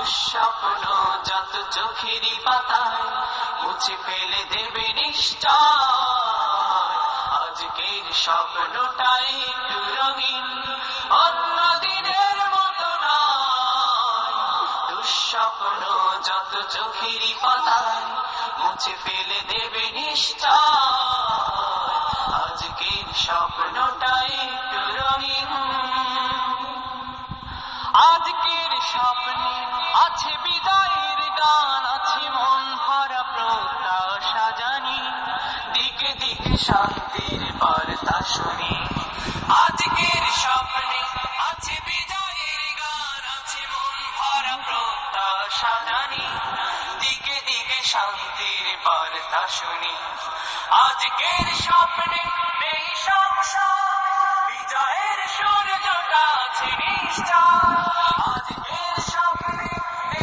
দুঃস্বপ্ন যত চোখেরই পাতায় মুছে ফেলে দেবে নিশ্চয়। আজকের স্বপ্নটাই রঙিন অন্য দিনের মতো দুঃস্বপ্ন যত চোখেরই পাতায় মুছে ফেলে দেবে নিশ্চয়। আজকের স্বপ্নটাই রঙিন। আজকের স্বপ্নে আছে বিদায়ের গান, আছে মন ভরা প্রত্যাশা জানি দিকে দিকে শান্তির বার্তা শুনি। আজকের স্বপ্নে আছে বিদায়ের গান, আছে মন ভরা প্রত্যাশা জানি দিকে দিকে শান্তির বার্তা শুনি। আজকের স্বপ্নে নেই সংশয় বিজয়ের সূর্যটা আছে নিশ্চয়।